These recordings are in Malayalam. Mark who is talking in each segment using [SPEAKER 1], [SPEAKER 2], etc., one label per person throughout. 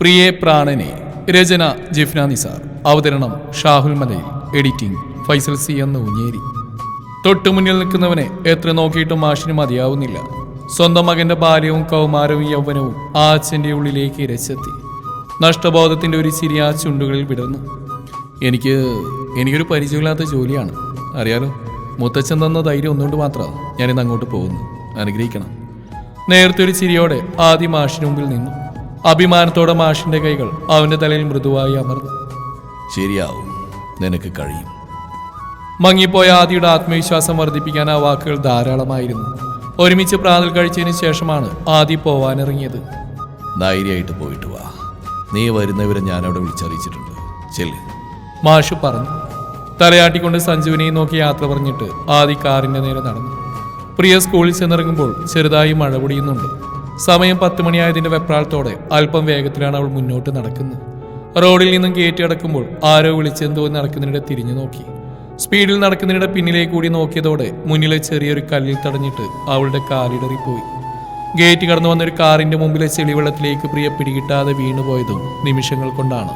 [SPEAKER 1] പ്രിയേ പ്രാണനെ രചന ജിഫ്ന നിസാർ. അവതരണം ഷാഹുൽ മലയിൽ. എഡിറ്റിംഗ് ഫൈസൽ സി എന്ന ഊഞ്ഞേരി തൊട്ടു മുന്നിൽ നിൽക്കുന്നവനെ എത്ര നോക്കിയിട്ടും മാഷിന് മതിയാവുന്നില്ല. സ്വന്തം മകന്റെ ബാല്യവും കൗമാരവും യൗവനവും ആ അച്ഛന്റെ ഉള്ളിലേക്ക് ഇരച്ചെത്തി നഷ്ടബോധത്തിന്റെ ഒരു ചിരി ആ ചുണ്ടുകളിൽ വിടർന്നു. എനിക്ക് എനിക്കൊരു പരിചയമില്ലാത്ത ജോലിയാണ്. അറിയാലോ മുത്തച്ഛൻ തന്ന ധൈര്യം ഒന്നുകൊണ്ട് മാത്രമാണ് ഞാനിന്ന് അങ്ങോട്ട് പോകുന്നു. അനുഗ്രഹിക്കണം. നേരത്തെ ഒരു ചിരിയോടെ ആദ്യം മാഷിന് മുമ്പിൽ നിന്നു. അഭിമാനത്തോടെ മാഷിന്റെ കൈകൾ അവന്റെ തലയിൽ മൃദുവായി അമർന്നു.
[SPEAKER 2] ശരിയാവും. നിനക്ക് കഴിയും.
[SPEAKER 1] മങ്ങിപ്പോയ ആദിയുടെ ആത്മവിശ്വാസം വർദ്ധിപ്പിക്കാൻ ആ വാക്കുകൾ ധാരാളമായിരുന്നു. ഒരുമിച്ച് പ്രാതൽ കഴിച്ചതിന് ശേഷമാണ് ആദി പോവാനിറങ്ങിയത്.
[SPEAKER 2] ധൈര്യമായിട്ട് പോയിട്ട് വാ. നീ വരുന്നവരെ ഞാൻ അവിടെ വിളിച്ചറിയിച്ചിട്ടുണ്ട്. ചെല്ല്.
[SPEAKER 1] മാഷു പറഞ്ഞു. തലയാട്ടിക്കൊണ്ട് സഞ്ജുവിനെയും നോക്കി യാത്ര പറഞ്ഞിട്ട് ആദി കാറിന്റെ നേരെ നടന്നു. പ്രിയ സ്കൂളിൽ ചെന്നിറങ്ങുമ്പോൾ ചെറുതായി മഴ പൊടിയുന്നുണ്ട്. സമയം പത്ത് മണിയായതിന്റെ വെപ്രാളത്തോടെ അല്പം വേഗത്തിലാണ് അവൾ മുന്നോട്ട് നടക്കുന്നത്. റോഡിൽ നിന്നും കയറ്റി അടക്കുമ്പോൾ ആരോ വിളിച്ചെന്തോ നടക്കുന്നതിനിടെ തിരിഞ്ഞു നോക്കി. സ്പീഡിൽ നടക്കുന്നതിനിടെ പിന്നിലേക്ക് കൂടി നോക്കിയതോടെ മുന്നിലെ ചെറിയൊരു കല്ലിൽ തടഞ്ഞിട്ട് അവളുടെ കാലിടറിപ്പോയി ഗേറ്റ് കടന്നു വന്നൊരു കാറിന്റെ മുമ്പിലെ ചെളിവെള്ളത്തിലേക്ക് പ്രിയ പിടികിട്ടാതെ വീണുപോയതും നിമിഷങ്ങൾ കൊണ്ടാണ്.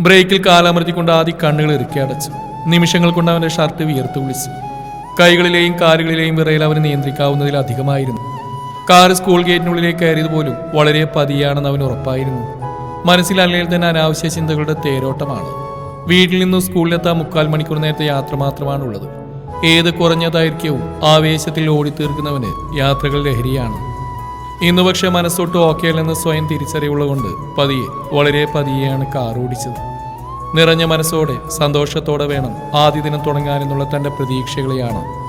[SPEAKER 1] ബ്രേക്കിൽ കാലമർത്തിക്കൊണ്ട് ആദ്യ കണ്ണുകൾ ഇറുക്കി അടച്ചു. നിമിഷങ്ങൾ കൊണ്ട് അവന്റെ ഷർട്ട് വിയർത്ത് വിളിച്ചു. കൈകളിലെയും കാലുകളിലെയും വിറയിൽ അവന് നിയന്ത്രിക്കാവുന്നതിൽ അധികമായിരുന്നു. കാർ സ്കൂൾ ഗേറ്റിനുള്ളിലേക്ക് കയറിയത് പോലും വളരെ പതിയാണെന്ന് അവൻ ഉറപ്പായിരുന്നു. മനസ്സിൽ അല്ലെങ്കിൽ തന്നെ അനാവശ്യ ചിന്തകളുടെ തേരോട്ടമാണ്. വീട്ടിൽ നിന്നും സ്കൂളിലെത്താൻ മുക്കാൽ മണിക്കൂർ നേരത്തെ യാത്ര മാത്രമാണുള്ളത്. ഏത് കുറഞ്ഞ ദൈർഘ്യവും ആവേശത്തിൽ ഓടിത്തീർക്കുന്നവന് യാത്രകൾ ലഹരിയാണ്. ഇന്ന് പക്ഷെ മനസ്സൊട്ട് ഓക്കെ അല്ലെന്ന് സ്വയം തിരിച്ചറിവുള്ളതുകൊണ്ട് പതിയെ വളരെ പതിയെയാണ് കാർ ഓടിച്ചത്. നിറഞ്ഞ മനസ്സോടെ സന്തോഷത്തോടെ വേണം ആദ്യ ദിനം തുടങ്ങാനെന്നുള്ള തന്റെ പ്രതീക്ഷകളെയാണ്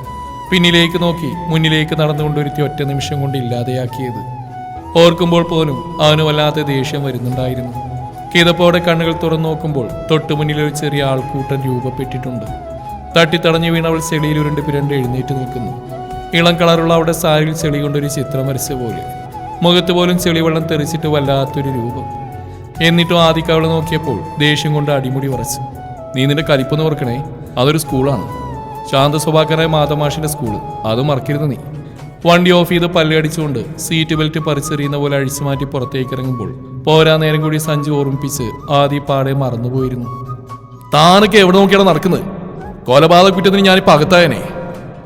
[SPEAKER 1] പിന്നിലേക്ക് നോക്കി മുന്നിലേക്ക് നടന്നുകൊണ്ടൊരുത്തി ഒറ്റ നിമിഷം കൊണ്ട് ഇല്ലാതെയാക്കിയത്. ഓർക്കുമ്പോൾ പോലും അവന് വല്ലാത്ത ദേഷ്യം വരുന്നുണ്ടായിരുന്നു. കിതപ്പോടെ കണ്ണുകൾ തുറന്നു നോക്കുമ്പോൾ തൊട്ടു മുന്നിൽ ഒരു ചെറിയ ആൾക്കൂട്ടം രൂപപ്പെട്ടിട്ടുണ്ട്. തട്ടിത്തടഞ്ഞു വീണവൾ ചെളിയിൽ ഉരുണ്ട് പിരണ്ട് എഴുന്നേറ്റ് നിൽക്കുന്നു. ഇളം കളറുള്ള അവിടെ സാരിയിൽ ചെളി കൊണ്ടൊരു ചിത്രം വരച്ച പോലെ. മുഖത്ത് പോലും ചെളിവെള്ളം തെറിച്ചിട്ട് വല്ലാത്തൊരു രൂപം. എന്നിട്ടും ആദിക്കവളെ നോക്കിയപ്പോൾ ദേഷ്യം കൊണ്ട് അടിമുടി വറച്ചു നീ നിന്റെ കലിപ്പൊന്ന് ഓർക്കണേ. അതൊരു സ്കൂളാണ്. ശാന്ത സ്വഭാക്കരായ മാതമാഷിന്റെ സ്കൂൾ അത് മറക്കരുത് നീ. വണ്ടി ഓഫ് ചെയ്ത് പല്ലടിച്ചുകൊണ്ട് സീറ്റ് ബെൽറ്റ് പറിച്ചെറിയുന്ന പോലെ അഴിച്ചു മാറ്റി പുറത്തേക്ക് ഇറങ്ങുമ്പോൾ പോരാ നേരം കൂടി സഞ്ചി ഓർമ്മിപ്പിച്ച് ആദ്യ പാടെ മറന്നുപോയിരുന്നു. താനൊക്കെ എവിടെ നോക്കിയാണ് നടക്കുന്നത്? കൊലപാതക കുറ്റത്തിന് ഞാനിപ്പോ അകത്തായനെ.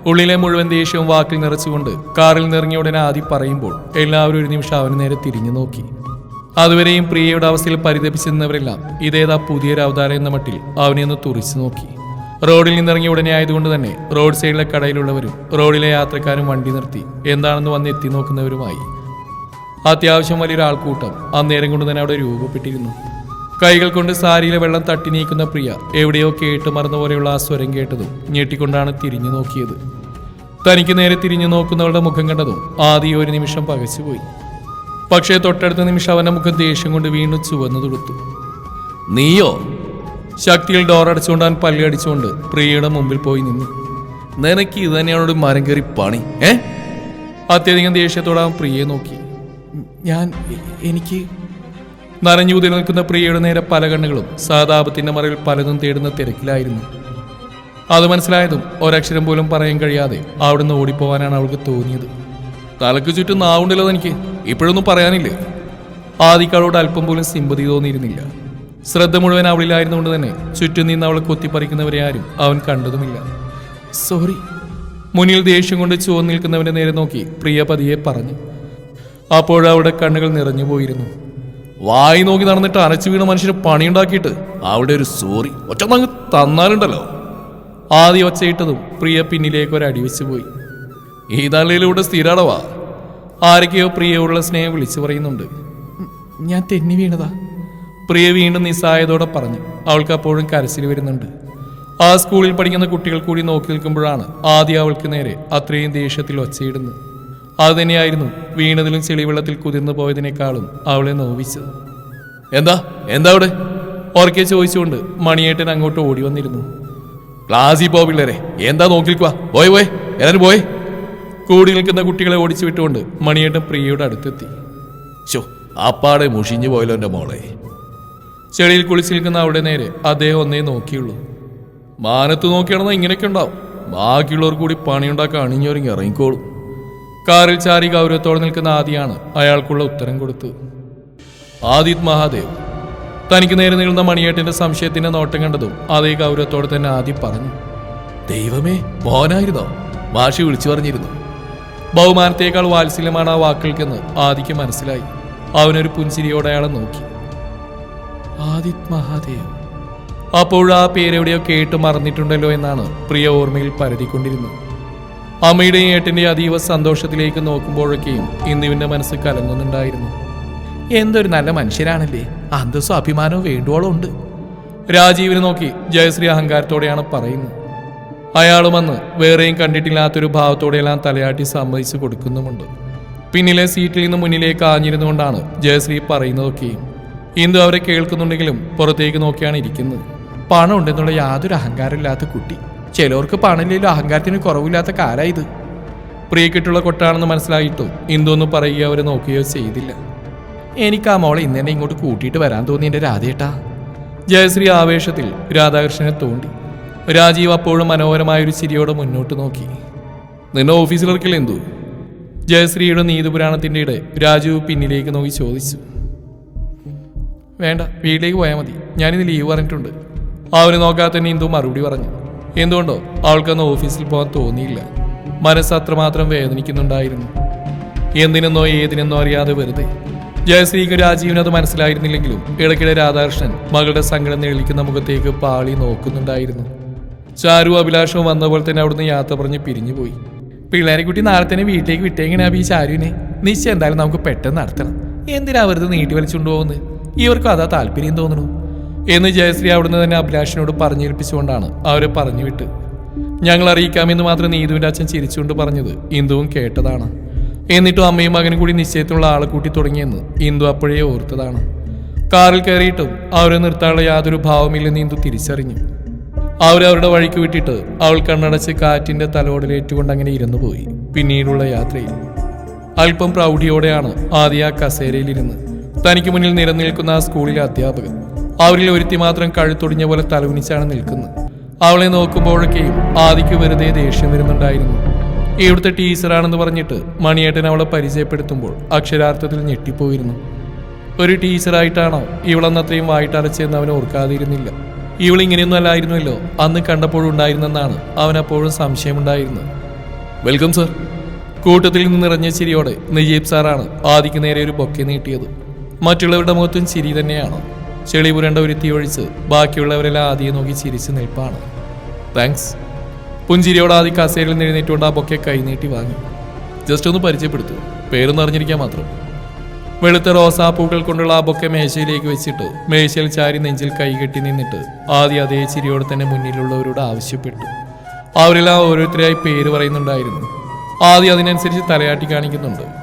[SPEAKER 1] ഉള്ളിലെ മുഴുവൻ ദേഷ്യവും വാക്കിൽ നിറച്ചുകൊണ്ട് കാറിൽ നിറങ്ങിയ ഉടനെ ആദ്യം പറയുമ്പോൾ എല്ലാവരും ഒരു നിമിഷം അവന് നേരെ തിരിഞ്ഞു നോക്കി. അതുവരെയും പ്രിയയുടെ അവസ്ഥയിൽ പരിതപിച്ചിരുന്നവരെല്ലാം ഇതേതാ പുതിയൊരു അവതാരം എന്ന മട്ടിൽ അവനെ ഒന്ന് തുറിച്ചു നോക്കി. റോഡിൽ നിന്നിറങ്ങിയ ഉടനെ ആയതുകൊണ്ട് തന്നെ റോഡ് സൈഡിലെ കടയിലുള്ളവരും റോഡിലെ യാത്രക്കാരും വണ്ടി നിർത്തി എന്താണെന്ന് വന്ന് എത്തി നോക്കുന്നവരുമായി. അത്യാവശ്യം വലിയൊരു ആൾക്കൂട്ടം അന്നേരം കൊണ്ട് തന്നെ അവിടെ രൂപപ്പെട്ടിരുന്നു. കൈകൾ കൊണ്ട് സാരിയിലെ വെള്ളം തട്ടി നീക്കുന്ന പ്രിയ എവിടെയോ കേട്ട് മറന്ന പോലെയുള്ള ആ സ്വരം കേട്ടതും ഞെട്ടിക്കൊണ്ടാണ് തിരിഞ്ഞു നോക്കിയത്. തനിക്ക് നേരെ തിരിഞ്ഞു നോക്കുന്നവളുടെ മുഖം കണ്ടതും ആദ്യം ഒരു നിമിഷം പകച്ചുപോയി. പക്ഷേ തൊട്ടടുത്ത നിമിഷം അവന്റെ മുഖം ദേഷ്യം കൊണ്ട് വീണ്ടും ചുവന്നു തുടുത്തു.
[SPEAKER 2] നീയോ?
[SPEAKER 1] ശക്തിയിൽ ഡോർ അടച്ചുകൊണ്ട് അവൻ പല്ലി അടിച്ചുകൊണ്ട് പ്രിയയുടെ മുമ്പിൽ പോയി നിന്നു.
[SPEAKER 2] നിനക്ക് ഇത് തന്നെയാണ് ഒരു മരം കയറി പണി ഏ?
[SPEAKER 1] അത്യധികം ദേഷ്യത്തോടെ അവൻ പ്രിയയെ നോക്കി. ഞാൻ എനിക്ക് നനഞ്ഞൂതിൽ നിൽക്കുന്ന പ്രിയയുടെ നേരെ പല കണ്ണുകളും സഹതാപത്തിന്റെ മറവിൽ പലതും തേടുന്ന തിരക്കിലായിരുന്നു. അത് മനസ്സിലായതും ഒരക്ഷരം പോലും പറയാൻ കഴിയാതെ അവിടുന്ന് ഓടിപ്പോവാനാണ് അവൾക്ക് തോന്നിയത്. തലക്ക് ചുറ്റും നാവുണ്ടല്ലോ എനിക്ക് ഇപ്പോഴൊന്നും പറയാനില്ലേ? ആദിക്കാളോട് അല്പം പോലും സിമ്പതി തോന്നിയിരുന്നില്ല. ശ്രദ്ധ മുഴുവൻ അവളിലായിരുന്നുകൊണ്ട് തന്നെ ചുറ്റും നിന്ന് അവളെ കൊത്തിപ്പറിക്കുന്നവരെ ആരും അവൻ കണ്ടതുമില്ല. സോറി മുന്നിൽ ദേഷ്യം കൊണ്ട് ചുവന്ന് നിൽക്കുന്നവനെ നേരെ നോക്കി പ്രിയ പതിയെ പറഞ്ഞു. അപ്പോഴവിടെ കണ്ണുകൾ നിറഞ്ഞു പോയിരുന്നു.
[SPEAKER 2] വായി നോക്കി നടന്നിട്ട് അനച്ചു വീണ മനുഷ്യന് പണിയുണ്ടാക്കിയിട്ട് അവിടെ ഒരു സോറി ഒറ്റ തന്നാലുണ്ടല്ലോ.
[SPEAKER 1] ആദ്യം ഒച്ചയിട്ടതും പ്രിയ പിന്നിലേക്ക് ഒരു അടി വെച്ച് പോയി.
[SPEAKER 2] ഈ തള്ളിയിലൂടെ സ്ഥിരടവാ.
[SPEAKER 1] ആരൊക്കെയോ പ്രിയയോടുള്ള സ്നേഹം വിളിച്ചു പറയുന്നുണ്ട്. ഞാൻ തെന്നി വീണതാ. പ്രിയ വീണ്ടും നിസ്സായതോടെ പറഞ്ഞു അവൾക്ക് അപ്പോഴും കരച്ചിൽ വരുന്നുണ്ട്. ആ സ്കൂളിൽ പഠിക്കുന്ന കുട്ടികൾ കൂടി നോക്കി നിൽക്കുമ്പോഴാണ് ആദ്യം അവൾക്ക് നേരെ അത്രയും ദേഷ്യത്തിൽ ഒച്ചയിടുന്നത്. അത് തന്നെയായിരുന്നു വീണതിലും ചെളിവെള്ളത്തിൽ കുതിർന്നു പോയതിനേക്കാളും അവളെ നോവിച്ചത്.
[SPEAKER 2] എന്താ? എന്താ അവിടെ?
[SPEAKER 1] ഓർക്കെ ചോദിച്ചുകൊണ്ട് മണിയേട്ടൻ അങ്ങോട്ട് ഓടി വന്നിരുന്നു.
[SPEAKER 2] ക്ലാസ്സിൽ പോ പിള്ളേരെ. എന്താ നോക്കിൽക്കുവാ? പോയി പോയി. എല്ലാവരും പോയി.
[SPEAKER 1] കൂടി നിൽക്കുന്ന കുട്ടികളെ ഓടിച്ചു വിട്ടുകൊണ്ട് മണിയേട്ടൻ പ്രിയയുടെ അടുത്തെത്തി.
[SPEAKER 2] ശോ അപ്പാടെ മുഷിഞ്ഞു പോയല്ലോ എന്റെ മോളെ.
[SPEAKER 1] ചെളിയിൽ കുളിച്ച് നിൽക്കുന്ന അവിടെ നേരെ അദ്ദേഹം ഒന്നേ നോക്കിയുള്ളൂ.
[SPEAKER 2] മാനത്ത് നോക്കിയാണെന്നാ ഇങ്ങനെയൊക്കെ ഉണ്ടാവും. ബാക്കിയുള്ളവർ കൂടി പണിയുണ്ടാക്കാൻ അണിഞ്ഞൊരുങ്ങി ഇറങ്ങിക്കോളും.
[SPEAKER 1] കാറിൽ ചാരി ഗൗരവത്തോടെ നിൽക്കുന്ന ആദിയാണ് അയാൾക്കുള്ള ഉത്തരം കൊടുത്തത് ആദിത് മഹാദേവ് തനിക്ക് നേരെ നീളുന്ന മണിയേട്ടന്റെ സംശയത്തിന്റെ നോട്ടം കണ്ടതും അതേ ഗൗരവത്തോടെ തന്നെ ആദ്യം പറഞ്ഞു.
[SPEAKER 2] ദൈവമേ മോനായിരുന്നോ? മാഷി വിളിച്ചു പറഞ്ഞിരുന്നു.
[SPEAKER 1] ബഹുമാനത്തേക്കാൾ വാത്സല്യമാണ് ആ വാക്കുകൾക്കെന്ന് ആദിക്ക് മനസ്സിലായി. അവനൊരു പുഞ്ചിരിയോടെ അയാളെ നോക്കി. ആദിത് മഹാദേവ് അപ്പോൾ ആ പേരെവിടെയോ കേട്ട് മറന്നിട്ടുണ്ടല്ലോ എന്നാണ് പ്രിയ ഓർമ്മയിൽ പരതിക്കൊണ്ടിരുന്നത്. അമ്മയുടെയും ഏട്ടന്റെ അതീവ സന്തോഷത്തിലേക്ക് നോക്കുമ്പോഴൊക്കെയും ഇന്ദുവിന്റെ മനസ്സ് കലങ്ങുന്നുണ്ടായിരുന്നു എന്തൊരു നല്ല മനുഷ്യരാണല്ലേ. അന്തസ്സും അഭിമാനവും വേണ്ടുവോളം ഉണ്ട്. രാജീവിനെ നോക്കി ജയശ്രീ അഹങ്കാരത്തോടെയാണ് പറയുന്നത്. അയാളും അന്ന് വേറെയും കണ്ടിട്ടില്ലാത്തൊരു ഭാവത്തോടെയെല്ലാം തലയാട്ടി സമ്മതിച്ചു കൊടുക്കുന്നുമുണ്ട്. പിന്നിലെ സീറ്റിൽ നിന്ന് മുന്നിലേക്ക് ആഞ്ഞിരുന്നുകൊണ്ടാണ് ജയശ്രീ പറയുന്നതൊക്കെയും ഇന്ദു അവരെ കേൾക്കുന്നുണ്ടെങ്കിലും പുറത്തേക്ക് നോക്കിയാണ് ഇരിക്കുന്നത്. പണം ഉണ്ടെന്നുള്ള യാതൊരു അഹങ്കാരമില്ലാത്ത കുട്ടി. ചിലവർക്ക് പണമില്ലെങ്കിലും അഹങ്കാരത്തിന് കുറവില്ലാത്ത കാലായത് പ്രിയക്കിട്ടുള്ള കൊട്ടാണെന്ന് മനസ്സിലായിട്ടും ഇന്ദു പറയുകയോ അവരെ നോക്കുകയോ ചെയ്തില്ല. എനിക്ക് ആ മോളെ ഇന്ന് ഇങ്ങോട്ട് കൂട്ടിയിട്ട് വരാൻ തോന്നി എന്റെ രാധേട്ടാ. ജയശ്രീ ആവേശത്തിൽ രാധാകൃഷ്ണനെ തോണ്ടി. രാജീവ് അപ്പോഴും മനോഹരമായൊരു ചിരിയോടെ മുന്നോട്ട് നോക്കി.
[SPEAKER 2] നിന്നെ ഓഫീസിലിറക്കില്ല എന്തു
[SPEAKER 1] ജയശ്രീയുടെ നീതിപുരാണത്തിന്റെ ഇടെ രാജീവ് പിന്നിലേക്ക് നോക്കി ചോദിച്ചു. വേണ്ട വീട്ടിലേക്ക് പോയാൽ മതി. ഞാനിന്ന് ലീവ് പറഞ്ഞിട്ടുണ്ട്. അവന് നോക്കാതെ തന്നെ ഇന്ദു മറുപടി പറഞ്ഞു. എന്തുകൊണ്ടോ അവൾക്കന്ന് ഓഫീസിൽ പോകാൻ തോന്നിയില്ല. മനസ്സ് അത്രമാത്രം വേദനിക്കുന്നുണ്ടായിരുന്നു. എന്തിനെന്നോ ഏതിനെന്നോ അറിയാതെ വെറുതെ. ജയശ്രീക്ക് രാജീവിന് അത് മനസ്സിലായിരുന്നില്ലെങ്കിലും ഇടയ്ക്കിടെ രാധാകൃഷ്ണൻ മകളുടെ സങ്കടം നീളിക്കുന്ന മുഖത്തേക്ക് പാളി നോക്കുന്നുണ്ടായിരുന്നു. ചാരു അഭിലാഷവും വന്ന പോലെ തന്നെ അവിടുന്ന് യാത്ര പറഞ്ഞ് പിരിഞ്ഞുപോയി പിള്ളേരെ കുട്ടി നാളെ തന്നെ വീട്ടിലേക്ക് വിട്ടേങ്ങനെ അഭി ചാരുവിനെ. നിശ്ചയം എന്തായാലും നമുക്ക് പെട്ടെന്ന് നടത്തണം. എന്തിനാ വെറുതെ നീട്ടി വലിച്ചുകൊണ്ട് പോകുന്നത്? ഇവർക്കും അതാ താല്പര്യം തോന്നുന്നു. എന്ന് ജയശ്രീ അവിടുന്ന് തന്നെ അഭിലാഷിനോട് പറഞ്ഞേൽപ്പിച്ചുകൊണ്ടാണ് അവരെ പറഞ്ഞു വിട്ട് ഞങ്ങൾ അറിയിക്കാമെന്ന് മാത്രം നീതുവിന്റെ അച്ഛൻ ചിരിച്ചുകൊണ്ട് പറഞ്ഞത് ഇന്ദുവും കേട്ടതാണ്. എന്നിട്ടും അമ്മയും മകനും കൂടി നിശ്ചയത്തിനുള്ള ആളെ കൂട്ടി തുടങ്ങിയെന്ന് ഇന്ദു അപ്പോഴേ ഓർത്തതാണ്. കാറിൽ കയറിയിട്ടും അവരെ നിർത്താനുള്ള യാതൊരു ഭാവമില്ലെന്ന് ഇന്ദു തിരിച്ചറിഞ്ഞു. അവരവരുടെ വഴിക്ക് വിട്ടിട്ട് അവൾ കണ്ണടച്ച് കാറ്റിന്റെ തലോടലേറ്റുകൊണ്ട് അങ്ങനെ ഇരുന്നു പോയി പിന്നീടുള്ള യാത്രയിൽ. അല്പം പ്രൗഢിയോടെയാണ് ആദ്യ ആ കസേരയിലിരുന്ന് തനിക്ക് മുന്നിൽ നിരനിൽക്കുന്ന ആ സ്കൂളിലെ അധ്യാപകൻ. അവരിൽ ഒരുത്തി മാത്രം കഴുത്തൊടിഞ്ഞ പോലെ തലകുനിച്ചാണ് നിൽക്കുന്നത്. അവളെ നോക്കുമ്പോഴൊക്കെയും ആദിക്ക് വെറുതെ ദേഷ്യം വരുന്നുണ്ടായിരുന്നു. ഇവിടുത്തെ ടീച്ചറാണെന്ന് പറഞ്ഞിട്ട് മണിയേട്ടൻ അവളെ പരിചയപ്പെടുത്തുമ്പോൾ അക്ഷരാർത്ഥത്തിൽ ഞെട്ടിപ്പോയിരുന്നു. ഒരു ടീച്ചറായിട്ടാണോ ഇവളന്നത്രയും വായിട്ടരച്ചെന്ന് അവൻ ഓർക്കാതിരുന്നില്ല. ഇവളിങ്ങനെയൊന്നും അല്ലായിരുന്നല്ലോ അന്ന് കണ്ടപ്പോഴുണ്ടായിരുന്നെന്നാണ് അവനപ്പോഴും അപ്പോഴും സംശയമുണ്ടായിരുന്നത്.
[SPEAKER 2] Welcome sir.
[SPEAKER 1] കൂട്ടത്തിൽ നിന്ന് നിറഞ്ഞ ചിരിയോടെ നജീബ് സാറാണ് ആദിക്ക് നേരെ ഒരു ബൊക്കെ നീട്ടിയത്. മറ്റുള്ളവരുടെ മുഖത്തും ചിരി തന്നെയാണ്. ചെളി പുരണ്ട ഒരുത്തി ഒഴിച്ച് ബാക്കിയുള്ളവരെല്ലാം ആദ്യം നോക്കി ചിരിച്ച് നിൽപ്പാണ്. താങ്ക്സ് പുഞ്ചിരിയോടെ ആദ്യം കസേരയിൽ എഴുന്നേറ്റുകൊണ്ട് ആ ബൊക്കെ കൈനീട്ടി വാങ്ങി.
[SPEAKER 2] ജസ്റ്റ് ഒന്ന് പരിചയപ്പെടുത്തു. പേരൊന്ന് അറിഞ്ഞിരിക്കാൻ മാത്രം.
[SPEAKER 1] വെളുത്ത റോസാപ്പൂക്കൾ കൊണ്ടുള്ള ആ ബൊക്കെ മേശയിലേക്ക് വെച്ചിട്ട് മേശയിൽ ചാരി നെഞ്ചിൽ കൈകെട്ടി നിന്നിട്ട് ആദ്യ അതേ ചിരിയോട് തന്നെ മുന്നിലുള്ളവരോട് ആവശ്യപ്പെട്ടു. അവരെല്ലാം ഓരോരുത്തരായി പേര് പറയുന്നുണ്ടായിരുന്നു. ആദ്യം അതിനനുസരിച്ച് തലയാട്ടി കാണിക്കുന്നുണ്ട്.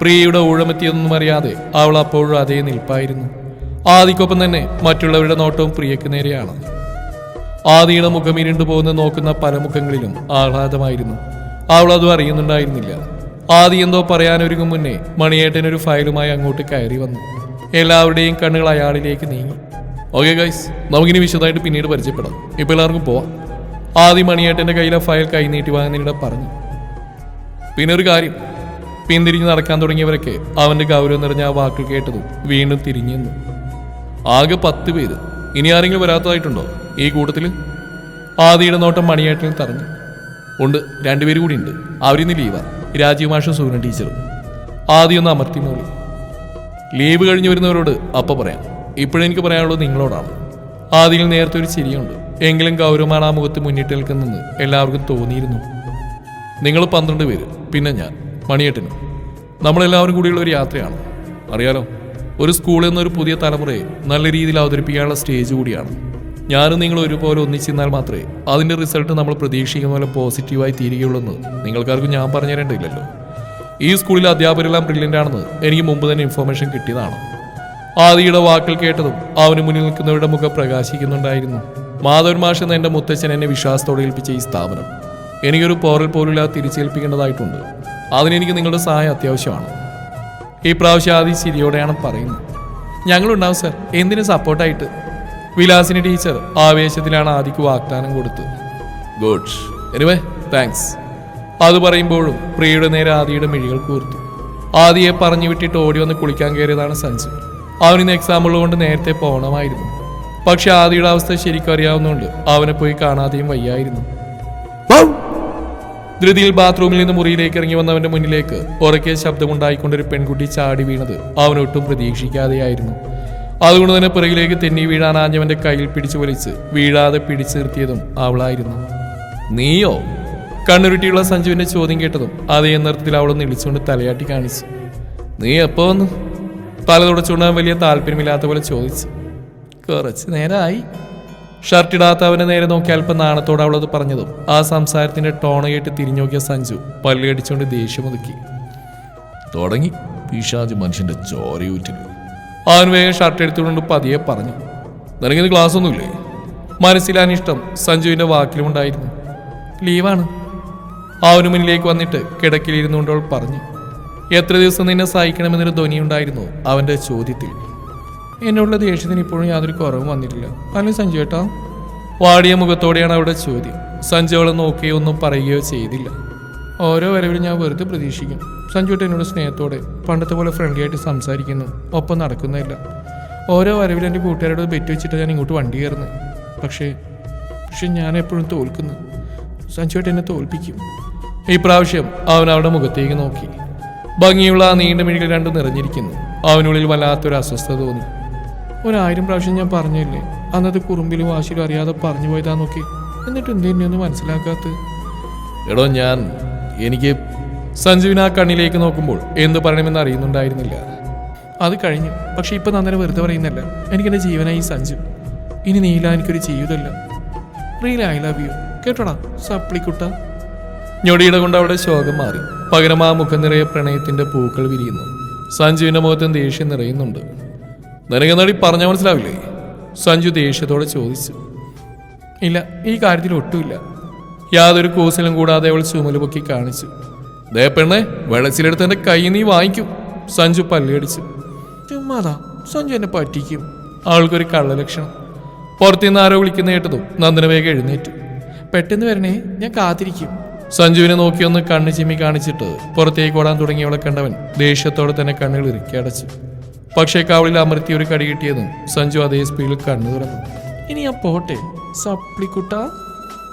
[SPEAKER 1] പ്രിയയുടെ ഊഴമെത്തിയൊന്നും അറിയാതെ അവൾ അപ്പോഴും അതേ നിൽപ്പായിരുന്നു. ആദിക്കൊപ്പം തന്നെ മറ്റുള്ളവരുടെ നോട്ടവും പ്രിയയ്ക്ക് നേരെയാണ്. ആദിയുടെ മുഖം ഇരുണ്ടു പോകുന്ന നോക്കുന്ന പല മുഖങ്ങളിലും ആഹ്ലാദമായിരുന്നു. അവൾ അതും അറിയുന്നുണ്ടായിരുന്നില്ല. ആദി എന്തോ പറയാനൊരുങ്ങും മുന്നേ മണിയേട്ടൻ ഒരു ഫയലുമായി അങ്ങോട്ട് കയറി വന്നു. എല്ലാവരുടെയും കണ്ണുകൾ അയാളിലേക്ക് നീങ്ങി.
[SPEAKER 2] ഓക്കെ ഗൈസ് നമുക്കിനി വിശദമായിട്ട് പിന്നീട് പരിചയപ്പെടാം. ഇപ്പൊ എല്ലാവർക്കും പോവാം.
[SPEAKER 1] ആദി മണിയേട്ടന്റെ കയ്യിലെ ഫയൽ കൈനീട്ടി വാങ്ങുന്നതിനിടെ പറഞ്ഞു.
[SPEAKER 2] പിന്നെ ഒരു കാര്യം.
[SPEAKER 1] പിന്തിരിഞ്ഞ് നടക്കാൻ തുടങ്ങിയവരൊക്കെ അവന്റെ ഗൗരവം നിറഞ്ഞ ആ വാക്ക് കേട്ടതും വീണ്ടും തിരിഞ്ഞു
[SPEAKER 2] ആകെ പത്ത് പേര്. ഇനി ആരെങ്കിലും വരാത്തതായിട്ടുണ്ടോ? ഈ കൂട്ടത്തിൽ?
[SPEAKER 1] ആദിയുടെ നോട്ടം മണിയേട്ടനിൽ തറഞ്ഞു.
[SPEAKER 2] ഉണ്ട് രണ്ടുപേരും കൂടി ഉണ്ട് അവരിന്ന് ലീവാ
[SPEAKER 1] രാജീവ് മാഷും സൂര്യൻ ടീച്ചറും. ആദ്യം ഒന്ന് അമർത്തി മൂളി.
[SPEAKER 2] ലീവ് കഴിഞ്ഞ് വരുന്നവരോട് അപ്പം പറയാം. ഇപ്പോഴെനിക്ക് പറയാനുള്ളത് നിങ്ങളോടാണ്.
[SPEAKER 1] ആദിയിൽ നേരത്തെ ഒരു ചിരിയുണ്ട്. എങ്കിലും ഗൗരവമാണ് ആ മുഖത്ത് മുന്നിട്ട് നിൽക്കുന്നെന്ന് എല്ലാവർക്കും തോന്നിയിരുന്നു.
[SPEAKER 2] നിങ്ങൾ പന്ത്രണ്ട് പേര് പിന്നെ ഞാൻ. മണിയേട്ടനും നമ്മളെല്ലാവരും കൂടിയുള്ള ഒരു യാത്രയാണ്. അറിയാലോ ഒരു സ്കൂളിൽ നിന്നൊരു പുതിയ തലമുറയെ നല്ല രീതിയിൽ അവതരിപ്പിക്കാനുള്ള സ്റ്റേജ് കൂടിയാണ്. ഞാനും നിങ്ങൾ ഒരുപോലെ ഒന്നിച്ചിരുന്നാൽ മാത്രമേ അതിന്റെ റിസൾട്ട് നമ്മൾ പ്രതീക്ഷിക്കുന്ന പോലെ പോസിറ്റീവായി തീരുകയുള്ളൂ എന്ന് നിങ്ങൾക്കാർക്കും ഞാൻ പറഞ്ഞു തരേണ്ടില്ലല്ലോ ഈ സ്കൂളിലെ അധ്യാപകരെല്ലാം ബ്രില്യന്റ് ആണെന്ന് എനിക്ക് മുമ്പ് തന്നെ ഇൻഫർമേഷൻ കിട്ടിയതാണ്.
[SPEAKER 1] ആദിയുടെ വാക്കൽ കേട്ടതും അവന് മുന്നിൽ നിൽക്കുന്നവരുടെ മുഖം പ്രകാശിക്കുന്നുണ്ടായിരുന്നു. മാധവൻ മാഷ് എന്ന എന്റെ മുത്തച്ഛൻ എന്നെ വിശ്വാസത്തോടെ ഏൽപ്പിച്ച ഈ സ്ഥാപനം. എനിക്കൊരു പോറൽ പോലുമില്ലാതെ തിരിച്ചേൽപ്പിക്കേണ്ടതായിട്ടുണ്ട്. അതിനെനിക്ക് നിങ്ങളുടെ സഹായം അത്യാവശ്യമാണ്. ഈ പ്രാവശ്യം ആദ്യം ചിരിയോടെയാണ് പറയുന്നത്. ഞങ്ങളുണ്ടാവും സർ. എന്തിനു സപ്പോർട്ടായിട്ട്? വിലാസിനി ടീച്ചർ ആവേശത്തിലാണ് ആദിക്ക് വാഗ്ദാനം കൊടുത്തത്
[SPEAKER 2] ഗുഡ്. എനിവേ താങ്ക്സ്
[SPEAKER 1] അത് പറയുമ്പോഴും പ്രിയയുടെ നേരെ ആദിയുടെ മിഴികൾ കൂർത്തു. ആദിയെ പറഞ്ഞു വിട്ടിട്ട് ഓടി വന്ന് കുളിക്കാൻ കയറിയതാണ് സഞ്ജു. അവനിന്ന് എക്സാം ഉള്ളതുകൊണ്ട് നേരത്തെ പോകണമായിരുന്നു പക്ഷെ ആദിയുടെ അവസ്ഥ ശരിക്കും അറിയാവുന്നതുകൊണ്ട് അവനെ പോയി കാണാതെയും വയ്യായിരുന്നു. ധൃതിയിൽ ബാത്റൂമിൽ നിന്ന് മുറിയിലേക്ക് ഇറങ്ങി വന്നവന്റെ മുന്നിലേക്ക് ഉറക്കിയ ശബ്ദമുണ്ടായിക്കൊണ്ടൊരു പെൺകുട്ടി ചാടി വീണത് അവനൊട്ടും പ്രതീക്ഷിക്കാതെയായിരുന്നു. അതുകൊണ്ട് തന്നെ പിറകിലേക്ക് തെന്നി വീഴാൻ ആഞ്ഞവന്റെ കയ്യിൽ പിടിച്ചു വലിച്ച് വീഴാതെ പിടിച്ചു നിർത്തിയതും അവളായിരുന്നു. നീയോ? കണ്ണുരുട്ടിയുള്ള സഞ്ജുവിന്റെ ചോദ്യം കേട്ടതും അതേ നൃത്തത്തിൽ അവളൊന്ന് നിളിച്ചുകൊണ്ട് തലയാട്ടി കാണിച്ചു. നീ എപ്പോ വന്നു? തല തുടച്ചുകൊണ്ട് വലിയ താല്പര്യമില്ലാത്ത പോലെ ചോദിച്ചു. കുറച്ച് നേരമായി ഷർട്ട് ഇടാത്ത അവനെ നേരെ നോക്കി അല്പം നാണത്തോടെ അവളത് പറഞ്ഞതും ആ സംസാരത്തിന്റെ ടോണ് കേട്ട് തിരിഞ്ഞു നോക്കിയ സഞ്ജു പല്ലുകടിച്ചുകൊണ്ട് ദേഷ്യമൊതുക്കി
[SPEAKER 2] തുടങ്ങി. പിശാജ് മനുഷ്യന്റെ ചോരയൂറ്റില്ല
[SPEAKER 1] അവൻ വേഗം ഷർട്ട് എടുത്തുകൊണ്ട് പതിയെ പറഞ്ഞു.
[SPEAKER 2] നിനക്കിന്ന് ക്ലാസ് ഒന്നുമില്ലേ?
[SPEAKER 1] മനസ്സിലാനിഷ്ടം സഞ്ജുവിന്റെ വാക്കിലുമുണ്ടായിരുന്നു ലീവാണ് അവന് മുന്നിലേക്ക് വന്നിട്ട് കിടക്കിലിരുന്നുകൊണ്ട് അവൾ പറഞ്ഞു. എത്ര ദിവസം നിന്നെ സഹിക്കണമെന്നൊരു ധ്വനിയുണ്ടായിരുന്നു അവന്റെ ചോദ്യത്തിൽ. എന്നോടുള്ള ദേഷ്യത്തിന് ഇപ്പോഴും യാതൊരു കുറവും വന്നിട്ടില്ല. അല്ലേ സഞ്ജു ഏട്ടാ? വാടിയ മുഖത്തോടെയാണ് അവിടെ ചോദ്യം. സഞ്ജു അവളെ നോക്കുകയോ ഒന്നും പറയുകയോ ചെയ്തില്ല. ഓരോ വരവിലും ഞാൻ വെറുതെ പ്രതീക്ഷിക്കും. സഞ്ജു ഏട്ടൻ എന്നോട് സ്നേഹത്തോടെ പണ്ടത്തെ പോലെ ഫ്രണ്ട്ലി ആയിട്ട് സംസാരിക്കുന്നു. ഒപ്പം നടക്കുന്നില്ല. ഓരോ വരവിലും എന്റെ കൂട്ടുകാരോട് ബെറ്റ് വെച്ചിട്ട് ഞാൻ ഇങ്ങോട്ട് വണ്ടി കയറുന്നത്. പക്ഷേ പക്ഷെ ഞാൻ എപ്പോഴും തോൽക്കുന്നു. സഞ്ജുട്ട് എന്നെ തോൽപ്പിക്കും. ഈ പ്രാവശ്യം അവൻ അവളുടെ മുഖത്തേക്ക് നോക്കി. ഭംഗിയുള്ള ആ നീണ്ട മിഴികൾ രണ്ടും നിറഞ്ഞിരിക്കുന്നു. അവനുള്ളിൽ വല്ലാത്തൊരു അസ്വസ്ഥത തോന്നി. ഒരായിരം പ്രാവശ്യം ഞാൻ പറഞ്ഞില്ലേ? അന്നത്തെ കുറുമ്പിലും വാശിയിലും അറിയാതെ പറഞ്ഞു പോയതാ നോക്കി. എന്നിട്ട് എന്ത് ഒന്ന് മനസ്സിലാക്കാത്ത?
[SPEAKER 2] എടോ ഞാൻ എനിക്ക്
[SPEAKER 1] സഞ്ജുവിന് ആ കണ്ണിലേക്ക് നോക്കുമ്പോൾ എന്ത് പറയണമെന്ന് അറിയുന്നുണ്ടായിരുന്നില്ല. അത് കഴിഞ്ഞു. പക്ഷെ ഇപ്പൊ നന്നേരം വെറുതെ പറയുന്നില്ല എനിക്ക് എന്റെ ജീവനായി സഞ്ജു. ഇനി നീല എനിക്കൊരു ജീവിതമല്ല. Reel I love you. കേട്ടോടാ സപ്ലിക്കുട്ട. ഞൊടിയുടെ കൊണ്ട് അവിടെ ശോകം മാറി. പകരം ആ മുഖം നിറയെ പ്രണയത്തിന്റെ പൂക്കൾ വിരിയുന്നു. സഞ്ജുവിന്റെ മുഖത്തും ദേഷ്യം നിറയുന്നുണ്ട്.
[SPEAKER 2] നിനക്കെന്നാടി പറഞ്ഞാൽ മനസ്സിലാവില്ലേ?
[SPEAKER 1] സഞ്ജു ദേഷ്യത്തോടെ ചോദിച്ചു. ഇല്ല ഈ കാര്യത്തിൽ ഒട്ടുമില്ല. യാതൊരു കൂസലും കൂടാതെ അവൾ ചുമൽ പൊക്കി കാണിച്ചു.
[SPEAKER 2] ദേ പെണ്ണെ വെള്ളച്ചിലെടുത്ത് എന്റെ കൈ നീ വാങ്ങിക്കും.
[SPEAKER 1] സഞ്ജു പല്ലിയടിച്ചു ചുമ്മാതാ സഞ്ജു എന്നെ പറ്റിക്കും. ആൾക്കൊരു കള്ളലക്ഷണം. പുറത്തുനിന്ന് ആരോ വിളിക്കുന്ന കേട്ടതും നന്ദന വേഗം എഴുന്നേറ്റു. പെട്ടെന്ന് വരണേ ഞാൻ കാത്തിരിക്കും. സഞ്ജുവിനെ നോക്കിയൊന്ന് കണ്ണ് ചിമ്മി കാണിച്ചിട്ട് പുറത്തേക്ക് ഓടാൻ തുടങ്ങിയവളെ കണ്ടവൻ ദേഷ്യത്തോടെ തന്നെ കണ്ണുകൾ ഇറുക്കി അടച്ചു. പക്ഷേ കവളിൽ അമർത്തി ഒരു കടി കിട്ടിയതും സഞ്ജു അതേ സ്പീഡിൽ കണ്ണു തുറന്നു. ഇനി ഞാൻ പോട്ടെ സപ്ലിക്കുട്ട.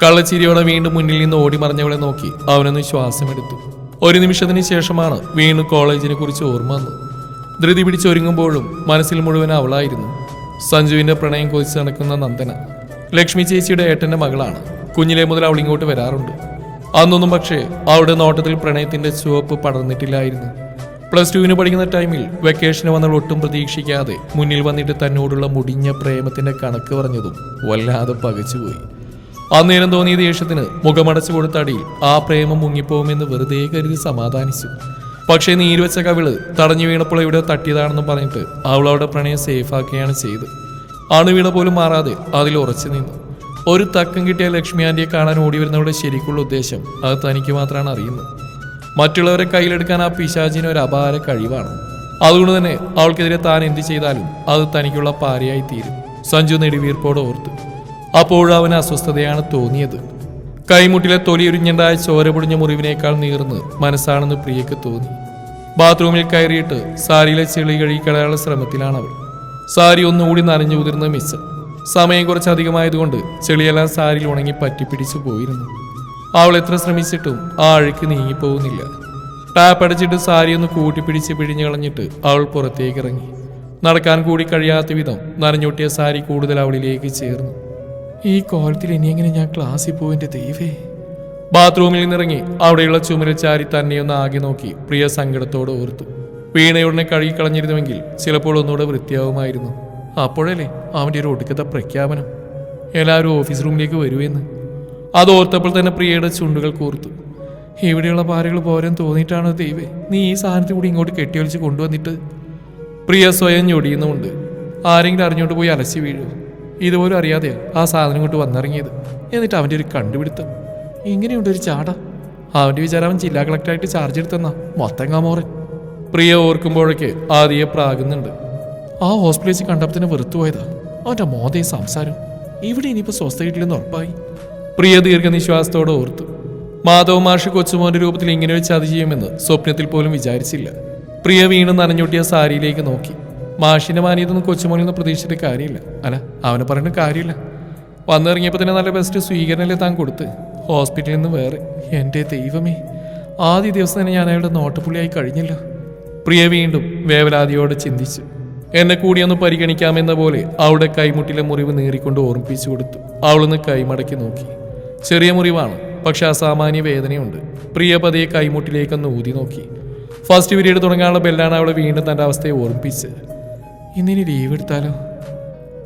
[SPEAKER 1] കള്ളച്ചിരിയോടെ വീണ്ടും മുന്നിൽ നിന്ന് ഓടി മറിഞ്ഞവളെ നോക്കി അവനൊന്ന് ശ്വാസമെടുത്തു. ഒരു നിമിഷത്തിന് ശേഷമാണ് വീണ്ടും കോളേജിനെ കുറിച്ച് ഓർമ്മ വന്നത്. ധൃതി പിടിച്ചൊരുങ്ങുമ്പോഴും മനസ്സിൽ മുഴുവൻ അവളായിരുന്നു. സഞ്ജുവിന്റെ പ്രണയം കൊതിച്ച് നടക്കുന്ന നന്ദന. ലക്ഷ്മി ചേച്ചിയുടെ ഏട്ടന്റെ മകളാണ്. കുഞ്ഞിലെ മുതൽ അവൾ ഇങ്ങോട്ട് വരാറുണ്ട്. അന്നൊന്നും പക്ഷേ അവളുടെ നോട്ടത്തിൽ പ്രണയത്തിന്റെ ചുവപ്പ് പടർന്നിട്ടില്ലായിരുന്നു. പ്ലസ് ടുവിന് പഠിക്കുന്ന ടൈമിൽ വെക്കേഷന് വന്നവൾ ഒട്ടും പ്രതീക്ഷിക്കാതെ മുന്നിൽ വന്നിട്ട് തന്നോടുള്ള മുടിഞ്ഞ പ്രേമത്തിന്റെ കണക്ക് പറഞ്ഞതും വല്ലാതെ പകച്ചുപോയി. അന്നേരം തോന്നിയ ദേഷ്യത്തിന് മുഖമടച്ചു കൊടുത്ത അടിയിൽ ആ പ്രേമം മുങ്ങിപ്പോകുമെന്ന് വെറുതെ കരുതി സമാധാനിച്ചു. പക്ഷേ നീരുവച്ച കവിൾ തടഞ്ഞു വീണപ്പോൾ എവിടെ തട്ടിയതാണെന്ന് പറഞ്ഞിട്ട് അവൾ അവളുടെ പ്രണയം സേഫാക്കുകയാണ് ചെയ്ത്. അണുവീണ പോലും മാറാതെ അതിൽ ഉറച്ചു നിന്നു. ഒരു തക്കം കിട്ടിയ ലക്ഷ്മി ആന്റിയെ കാണാൻ ഓടി വരുന്നവരുടെ ശരിക്കുള്ള ഉദ്ദേശം അത് തനിക്ക് മാത്രമാണ് അറിയുന്നത്. മറ്റുള്ളവരെ കയ്യിലെടുക്കാൻ ആ പിശാചിന് ഒരു അപാര കഴിവാണ്. അതുകൊണ്ട് തന്നെ അവൾക്കെതിരെ താൻ എന്ത് ചെയ്താലും അത് തനിക്കുള്ള പാരയായി തീരും. സഞ്ജു നെടുവീർപ്പോടെ ഓർത്തു. അപ്പോഴവന് അസ്വസ്ഥതയാണ് തോന്നിയത്. കൈമുട്ടിലെ തൊലിയുരിഞ്ഞുണ്ടായ ചോര പൊടിഞ്ഞ മുറിവിനേക്കാൾ നീർന്ന് മനസ്സാണെന്ന് പ്രിയക്ക് തോന്നി. ബാത്റൂമിൽ കയറിയിട്ട് സാരിയിലെ ചെളി കഴുകിക്കളയാനുള്ള ശ്രമത്തിലാണ് അവൾ സാരി ഒന്നുകൂടി നനഞ്ഞു കുതിർന്ന മിസ്. സമയം കുറച്ചധികമായതുകൊണ്ട് ചെളിയെല്ലാം സാരിയിൽ ഉണങ്ങി പറ്റിപ്പിടിച്ചു പോയിരുന്നു. അവൾ എത്ര ശ്രമിച്ചിട്ടും ആ അഴുക്ക് നീങ്ങിപ്പോകുന്നില്ല ടാപ്പ് അടച്ചിട്ട് സാരി ഒന്ന് കൂട്ടിപ്പിടിച്ച് പിഴിഞ്ഞു കളഞ്ഞിട്ട് അവൾ പുറത്തേക്ക് ഇറങ്ങി നടക്കാൻ കൂടി കഴിയാത്ത വിധം നനഞ്ഞൊട്ടിയ സാരി കൂടുതൽ അവളിലേക്ക് ചേർന്നു. ഈ കോലത്തിൽ ഇനി എങ്ങനെ ഞാൻ ക്ലാസ്സിൽ പോവിന്റെ ദൈവേ? ബാത്റൂമിൽ നിന്നിറങ്ങി അവിടെയുള്ള ചുമരിൽ ചാരി തന്നെ ആകെ നോക്കി പ്രിയ സങ്കടത്തോടെ ഓർത്തു. വീണയുടനെ കഴുകി കളഞ്ഞിരുന്നുവെങ്കിൽ ചിലപ്പോൾ ഒന്നുകൂടെ വൃത്തിയാവുമായിരുന്നു. അപ്പോഴല്ലേ അവന്റെ ഒരു ഒടുക്കത്തെ പ്രഖ്യാപനം? എല്ലാവരും ഓഫീസ് റൂമിലേക്ക് വരുമെന്ന് അത് ഓർത്തപ്പോൾ തന്നെ പ്രിയയുടെ ചുണ്ടുകൾ കൂർത്തു. ഇവിടെയുള്ള പാരകൾ പോരാൻ തോന്നിയിട്ടാണോ ദൈവേ? നീ ഈ സാധനത്തിൽ കൂടി ഇങ്ങോട്ട് കെട്ടിയൊലിച്ച് കൊണ്ടുവന്നിട്ട്? പ്രിയ സ്വയം ഞൊടിയുന്നുമുണ്ട്. ആരെങ്കിലും അറിഞ്ഞുകൊണ്ട് പോയി അലസി വീഴും. ഇതുപോലും അറിയാതെയാ ആ സാധനം കൊണ്ട് വന്നിറങ്ങിയത്. എന്നിട്ട് അവന്റെ ഒരു കണ്ടുപിടുത്തം. ഇങ്ങനെയുണ്ട് ഒരു ചാട. അവന്റെ വിചാരം അവൻ ജില്ലാ കളക്ടറായിട്ട് ചാർജ് എടുത്തെന്ന. മൊത്തം കാമോറൻ. പ്രിയ ഓർക്കുമ്പോഴൊക്കെ ആദ്യം പ്രാകുന്നുണ്ട്. ആ ഹോസ്പിറ്റലിൽ കണ്ടപ്പോൾ തന്നെ വെറുത്തുപോയതാ. അവന്റെ മോതയും സംസാരം. ഇവിടെ ഇനിയിപ്പോൾ സ്വസ്ഥ കിട്ടില്ലെന്ന് ഉറപ്പായി. പ്രിയ ദീർഘനിശ്വാസത്തോടെ ഓർത്തു. മാധവ മാഷ് കൊച്ചുമോന്റെ രൂപത്തിൽ ഇങ്ങനെ ഒരു ചതി ചെയ്യുമെന്ന് സ്വപ്നത്തിൽ പോലും വിചാരിച്ചില്ല. പ്രിയ വീണ് നനഞ്ഞൊട്ടിയ സാരിയിലേക്ക് നോക്കി. മാഷിന്റെ മാനിയതൊന്നും കൊച്ചുമോനിൽ നിന്ന് പ്രതീക്ഷിച്ചിട്ട് കാര്യമില്ല. അല്ല അവനെ പറഞ്ഞിട്ട് കാര്യമില്ല. വന്നിറങ്ങിയപ്പോൾ തന്നെ നല്ല ബെസ്റ്റ് സ്വീകരണമല്ലേ താൻ കൊടുത്ത്. ഹോസ്പിറ്റലിൽ നിന്ന് വേറെ. എന്റെ ദൈവമേ ആദ്യ ദിവസം തന്നെ ഞാൻ അയാളുടെ നോട്ടപ്പുള്ളിയായി കഴിഞ്ഞില്ല. പ്രിയ വീണ്ടും വേവലാതിയോടെ ചിന്തിച്ചു. എന്നെ കൂടിയൊന്ന് പരിഗണിക്കാമെന്ന പോലെ അവളുടെ കൈമുട്ടിലെ മുറിവ് നീറിക്കൊണ്ട് ഓർമ്മിപ്പിച്ചു കൊടുത്തു. അവളൊന്ന് കൈമടക്കി നോക്കി. ചെറിയ മുറിവാണ്. പക്ഷെ അസാമാന്യ വേദനയുണ്ട്. പ്രിയപതിയെ കൈമുട്ടിലേക്കൊന്ന് ഊതി നോക്കി. ഫസ്റ്റ് പീരീഡ് തുടങ്ങാനുള്ള ബെല്ലാണ് അവളെ വീണ്ടും തന്റെ അവസ്ഥയെ ഓർമ്മിപ്പിച്ച്. ഇന്നിനി ലീവ് എടുത്താലോ?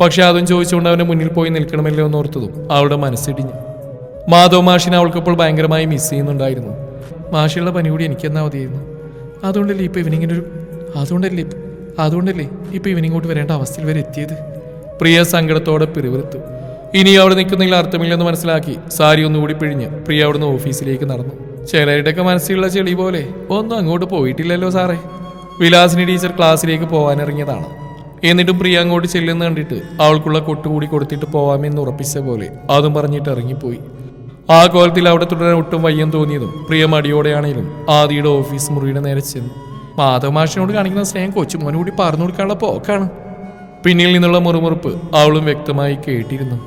[SPEAKER 1] പക്ഷെ അതും ചോദിച്ചുകൊണ്ട് അവന്റെ മുന്നിൽ പോയി നിൽക്കണമല്ലോ എന്ന് ഓർത്തതും അവളുടെ മനസ്സിടിഞ്ഞു. മാധവ് മാഷിനെ അവൾക്കിപ്പോൾ ഭയങ്കരമായി മിസ് ചെയ്യുന്നുണ്ടായിരുന്നു. മാഷിയുള്ള പനി കൂടി എനിക്കെന്നാ മതിയായിരുന്നു. അതുകൊണ്ടല്ലേ ഇപ്പോൾ ഇവനിങ്ങനെ ഒരു അതുകൊണ്ടല്ലേ അതുകൊണ്ടല്ലേ ഇപ്പോൾ ഇവനിങ്ങോട്ട് വരേണ്ട അവസ്ഥയിൽ വരെ എത്തിയത്? പ്രിയ സങ്കടത്തോടെ പിറുവിറുത്തു ഇനി അവിടെ നിൽക്കുന്നതിൽ അർത്ഥമില്ലെന്ന് മനസ്സിലാക്കി സാരി ഒന്നുകൂടി പിഴിഞ്ഞ് പ്രിയ അവിടുന്ന് ഓഫീസിലേക്ക് നടന്നു. ചിലരുടെയൊക്കെ മനസ്സിലുള്ള ചെളി പോലെ ഒന്നും അങ്ങോട്ട് പോയിട്ടില്ലല്ലോ സാറേ. വിലാസിനി ടീച്ചർ ക്ലാസ്സിലേക്ക് പോകാനിറങ്ങിയതാണ് എന്നിട്ടും പ്രിയ അങ്ങോട്ട് ചെല്ലുന്ന കണ്ടിട്ട് അവൾക്കുള്ള കൊട്ടുകൂടി കൊടുത്തിട്ട് പോവാമെന്ന് ഉറപ്പിച്ച പോലെ അതും പറഞ്ഞിട്ട് ഇറങ്ങിപ്പോയി. ആ കോലത്തിൽ അവിടെ തുടരാൻ ഒട്ടും വയ്യം തോന്നിയതും പ്രിയ മടിയോടെയാണെങ്കിലും ആദിയുടെ ഓഫീസ് മുറിയുടെ നേരെ ചെന്നു. മാധവ മാഷിനോട് കാണിക്കുന്ന സ്നേഹം കൊച്ചു കൂടി പറഞ്ഞു കൊടുക്കാനുള്ള പോക്കാണ്. പിന്നിൽ നിന്നുള്ള മുറുമുറുപ്പ് അവളും വ്യക്തമായി കേട്ടിരുന്നു.